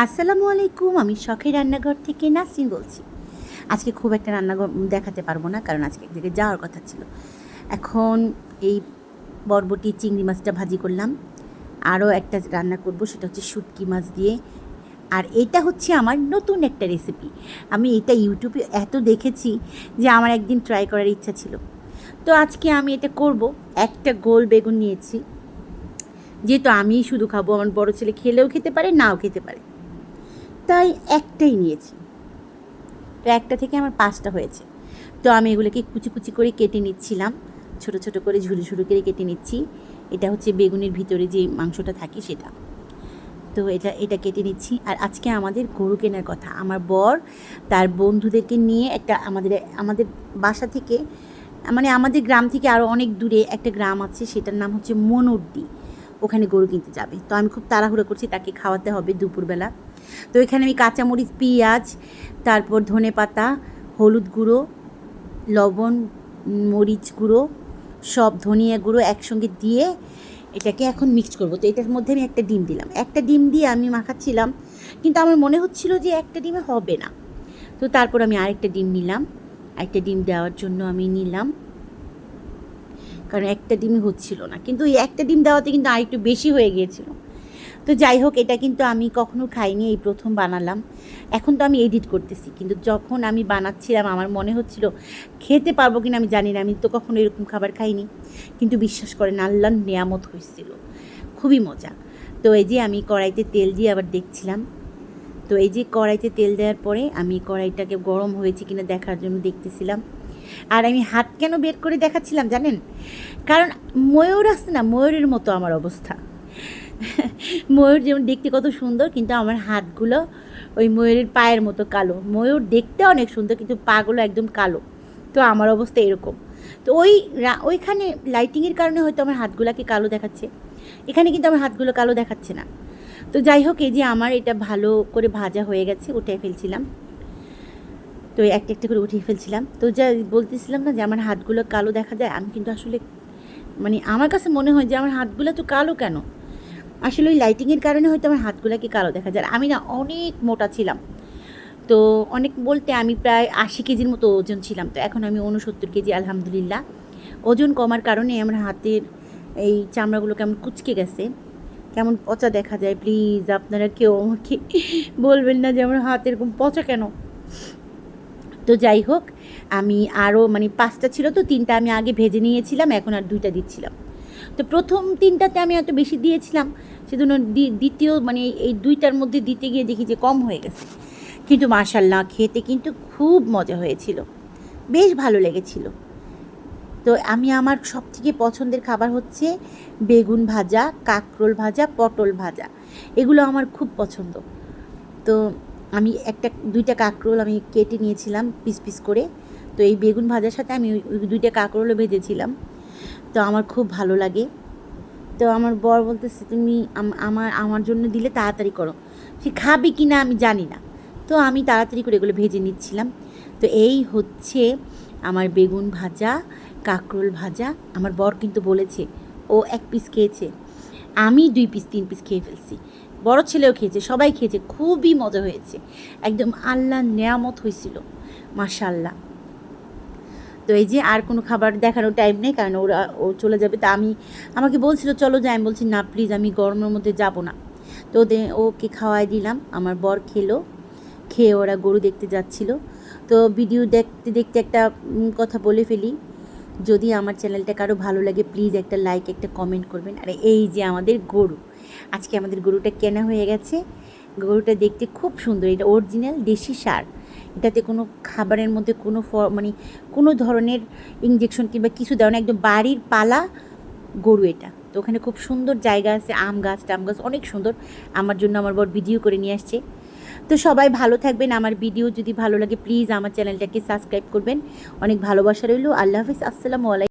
আসসালামু আলাইকুম, আমি শখের রান্নাঘর থেকে নাসরিন বলছি। আজকে খুব একটা রান্নাঘর দেখাতে পারব না, কারণ আজকে এক জায়গায় যাওয়ার কথা ছিল। এখন এই বরবটি চিংড়ি মাছটা ভাজি করলাম। আরও একটা রান্না করব, সেটা হচ্ছে শুটকি মাছ দিয়ে। আর এটা হচ্ছে আমার নতুন একটা রেসিপি আমি এটা ইউটিউবে এত দেখেছি যে আমার একদিন ট্রাই করার ইচ্ছা ছিল। তো আজকে আমি এটা করব। একটা গোল বেগুন নিয়েছি। যেহেতু আমি শুধু খাব, আমার বড় ছেলে খেলেও খেতে পারে, নাও খেতে পারে। তাই একটাই নিয়েছি। তো একটা থেকে আমার পাঁচটা হয়েছে। তো আমি এগুলোকে কুচি কুচি করে কেটে নিচ্ছিলাম। ছোট ছোট করে ঝুড়ি ঝুড়ি করে কেটে নিচ্ছি। এটা হচ্ছে বেগুনের ভিতরে যে মাংসটা থাকে সেটা। তো এটা এটা কেটে নিচ্ছি। আর আজকে আমাদের গরু কেনার কথা। আমার বর তার বন্ধুদেরকে নিয়ে একটা আমাদের আমাদের বাসা থেকে মানে আমাদের গ্রাম থেকে আরও অনেক দূরে একটা গ্রাম আছে। সেটার নাম হচ্ছে মনুরদি ওখানে গরু কিনতে যাবে। তো আমি খুব তাড়াহুড়ো করছি তাকে খাওয়াতে হবে দুপুরবেলা। তো এখানে আমি কাঁচামরিচ, পেঁয়াজ, তারপর ধনে পাতা, হলুদ গুঁড়ো, লবণ, মরিচ গুঁড়ো, সব ধনিয়া গুঁড়ো একসঙ্গে দিয়ে এটাকে এখন মিক্স করব। তো এটার মধ্যে আমি একটা ডিম দিলাম। একটা ডিম দিয়ে আমি মাখাচ্ছিলাম, কিন্তু আমার মনে হচ্ছিল যে একটা ডিমে হবে না। তো তারপর আমি আরেকটা ডিম নিলাম। একটা ডিম দেওয়ার জন্য আমি নিলাম। কারণ একটা ডিমই হচ্ছিল না। কিন্তু এই একটা ডিম দেওয়াতে কিন্তু আরেকটু বেশি হয়ে গিয়েছিল। তো যাই হোক, এটা কিন্তু আমি কখনো খাইনি, এই প্রথম বানালাম। এখন তো আমি এডিট করতেছি, কিন্তু যখন আমি বানাচ্ছিলাম, আমার মনে হচ্ছিল, খেতে পারব কিনা আমি জানি না, আমি তো কখনো এরকম খাবার খাইনি। কিন্তু বিশ্বাস করেন, আল্লাহর নেয়ামত হয়েছিল খুবই মজা। তো এই যে আমি কড়াইতে তেল দিয়ে আবার দেখছিলাম। তো এই যে কড়াইতে তেল দেওয়ার পরে আমি কড়াইটাকে গরম হয়েছে কিনা দেখার জন্য দেখতেছিলাম। আর আমি হাত কেন বের করে দেখাচ্ছিলাম জানেন? কারণ ময়ূর আসছে না, ময়ূরের মতো আমার অবস্থা। ময়ূর যেমন দেখতে কত সুন্দর, কিন্তু আমার হাতগুলো ওই ময়ূরের পায়ের মতো কালো। ময়ূর দেখতে অনেক সুন্দর, কিন্তু পাগুলো একদম কালো। তো আমার অবস্থা এরকম। তো ওই ওইখানে লাইটিংয়ের কারণে হয়তো আমার হাতগুলোকে কালো দেখাচ্ছে। এখানে কিন্তু আমার হাতগুলো কালো দেখাচ্ছে না। তো যাই হোক, এই যে আমার এটা ভালো করে ভাজা হয়ে গেছে উঠে ফেলছিলাম। তো একটা একটা করে উঠিয়ে ফেলছিলাম। তো যা বলতেছিলাম না যে আমার হাতগুলো কালো দেখা যায়, আমি কিন্তু আসলে মানে আমার কাছে মনে হয় যে আমার হাতগুলো তো কালো কেন? আসলে ওই লাইটিংয়ের কারণে হয়তো আমার হাতগুলোকে কালো দেখা যায়। আমি না অনেক মোটা ছিলাম। তো অনেক বলতে আমি প্রায় আশি কেজির মতো ওজন ছিলাম। তো এখন আমি উনসত্তর কেজি, আলহামদুলিল্লাহ। ওজন কমার কারণে আমার হাতের এই চামড়াগুলো কেমন কুচকে গেছে। কেমন পচা দেখা যায় প্লিজ আপনারা কেউ আমাকে বলবেন না যে আমার হাত এরকম পচা কেন? তো যাই হোক, আমি আরও মানে পাঁচটা ছিল তো, তিনটা আমি আগে ভেজে নিয়েছিলাম, এখন আর দুইটা দিচ্ছিলাম। তো প্রথম তিনটাতে আমি এত বেশি দিয়েছিলাম, সেজন্য দ্বি- দ্বিতীয় মানে এই দুইটার মধ্যে দিতে গিয়ে দেখি যে কম হয়ে গেছে। কিন্তু মার্শাল্লাহ খেতে কিন্তু খুব মজা হয়েছিল। বেশ ভালো লেগেছিল। তো আমি আমার সব থেকে পছন্দের খাবার হচ্ছে বেগুন ভাজা, কাঁকরোল ভাজা, পটল ভাজা। এগুলো আমার খুব পছন্দ। তো আমি একটা, দুইটা কাঁকরোল আমি কেটে নিয়েছিলাম পিস পিস করে। তো এই বেগুন ভাজার সাথে আমি দুইটা কাঁকরোলও ভেজেছিলাম। তো আমার খুব ভালো লাগে। তো আমার বর বলতেছে, তুমি আমার আমার জন্য দিলে তাড়াতাড়ি করো। সে খাবে কি না আমি জানি না। তো আমি তাড়াতাড়ি করে এগুলো ভেজে নিচ্ছিলাম। তো এই হচ্ছে আমার বেগুন ভাজা, কাঁকরোল ভাজা। আমার বর কিন্তু বলেছে, ও এক পিস খেয়েছে। আমি দুই পিস তিন পিস খেয়ে ফেলছি। বড় ছেলেও খেয়েছে, সবাই খেয়েছে। খুবই মজা হয়েছে। একদম আল্লাহ নেয়ামত হয়েছিল। মাশাল্লাহ তো এই যে আর কোনো খাবার দেখানোর টাইম নেই, কারণ ওরা, ও চলে যাবে। তা আমি, আমাকে বলছিল, চলো যাই। আমি বলছি, না প্লিজ আমি গরমের মধ্যে যাব না। তো ওদের, ওকে খাওয়াই দিলাম। আমার বর খেলো, খেয়ে ওরা গরু দেখতে যাচ্ছিল। তো ভিডিও দেখতে দেখতে একটা কথা বলে ফেলি। যদি আমার চ্যানেলটা কারও ভালো লাগে প্লিজ একটা লাইক একটা কমেন্ট করবেন। আর, এই যে আমাদের গরু। আজকে আমাদের গরুটা কেনা হয়ে গেছে। গরুটা দেখতে খুব সুন্দর। এটা অরিজিনাল দেশি সার। এটাতে কোনো খাবারের মধ্যে কোনো ফ- মানে কোনো ধরনের ইঞ্জেকশন কিংবা কিছু দেওয়া না একদম বাড়ির পালা গরু এটা। তো ওখানে খুব সুন্দর জায়গা আছে, আম গাছ, টাম গাছ, অনেক সুন্দর। আমার জন্য আমার বর ভিডিও করে নিয়ে আসছে। তো সবাই ভালো থাকবেন। আমার ভিডিও যদি ভালো লাগে প্লিজ আমার চ্যানেলটাকে সাবস্ক্রাইব করবেন। অনেক ভালোবাসা রইল। আল্লাহ হাফিজ। আসসালামু আলাইকুম